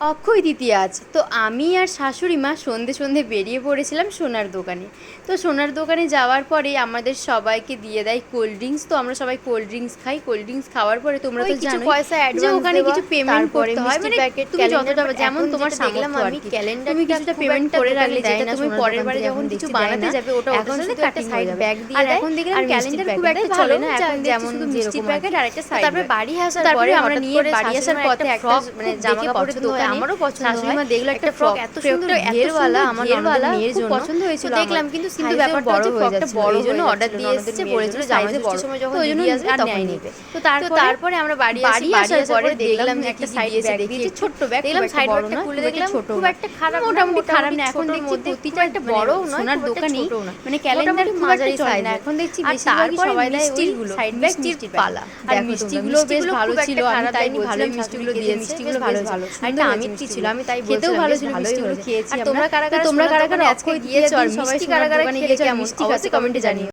অক্ষয় তৃতীয়া আজ। তো আমি আর শাশুড়ি মা সন্ধে সন্ধে বেরিয়ে পড়েছিলাম সোনার দোকানে। তো সোনার দোকানে যাওয়ার পরে আমাদের সবাইকে দিয়ে দেয় কোল্ড ড্রিঙ্কস তো আমরা সবাই কোল্ড ড্রিঙ্কস খাই। কোল্ড ড্রিঙ্কস খাওয়ার পরে তোমরা তো জানো পয়সা যে ওখানে কিছু পেমেন্ট করতে হয়। মানে তুমি যতটা যেমন তোমার সামর্থ্য আমি, কি। calendar তুমি কিছুটা পেমেন্ট করে রাখলে যেটা তুমি পরের বারে যখন কিছু বানাতে যাবে ওটা ওটার সাথে কাটিং side হয়ে দিয়ে আর এখন দেখলাম ক্যালেন্ডার খুব একটা চলে না এখন যেমন মিষ্টির প্যাকেট আর একটা সাইড তারপরে বাড়ি আসার পরে আমরা নিয়ে বাড়ি আসার পথে একটা মানে জামা কাপড়ের পছন্দ দোকানে আমারও পছন্দ হয়। দেখল একটা একটা ফ্রক এত এত সুন্দর, সুন্দর ঘেরওয়ালা আমার ঘেরওয়ালা, খুব পছন্দ হয়েছিল দেখলাম কিন্তু কিন্তু ব্যাপারটা হচ্ছে ফ্রকটা বড় জন্য দিয়ে এসেছে, বলেছিল জন্য জামাই size ষষ্ঠীর বড়। সময় যখন ওই জন্য আর তখন নেবে। তো তো তারপরে আমরা বাড়ি বাড়ি বাড়ি আসার পরে দেখলাম দেখলাম একটা সাইড ব্যাগ দিয়েছে ছোট্ট ব্যাগ দেখলাম খুব একটা side বড় bag টা না খুলে দেখলাম ছোট খুব একটা খারাপ মোটামুটি খারাপ না এখন দেখছি প্রতিটা একটা নয়, সোনার দোকানেই। মানে ক্যালেন্ডার খুব মাঝারি চলে না এখন দেখছি আর বেশিরভাগই সবাই দেয় ওই মিষ্টিগুলো, সাইড ব্যাগ মিষ্টির মিষ্টির পালা। আর দেখো তোমরা, মিষ্টিগুলো বেশ ভালো ছিল আমি তাই বলছিলাম ভালোই মিষ্টিগুলো মিষ্টিগুলো বেশ বেশ ভালো ভালো। আর আমিত্তি ছিল, আমি তাই খেতেও ভালো ছিল মিষ্টিগুলো খেয়েছি আর তোমরা কারা কারা তোমরা কারা কারা আজকে অক্ষয় গিয়েছো আর মিষ্টি কারা কারা আর কেমন? অবশ্যই কমেন্টে জানিও।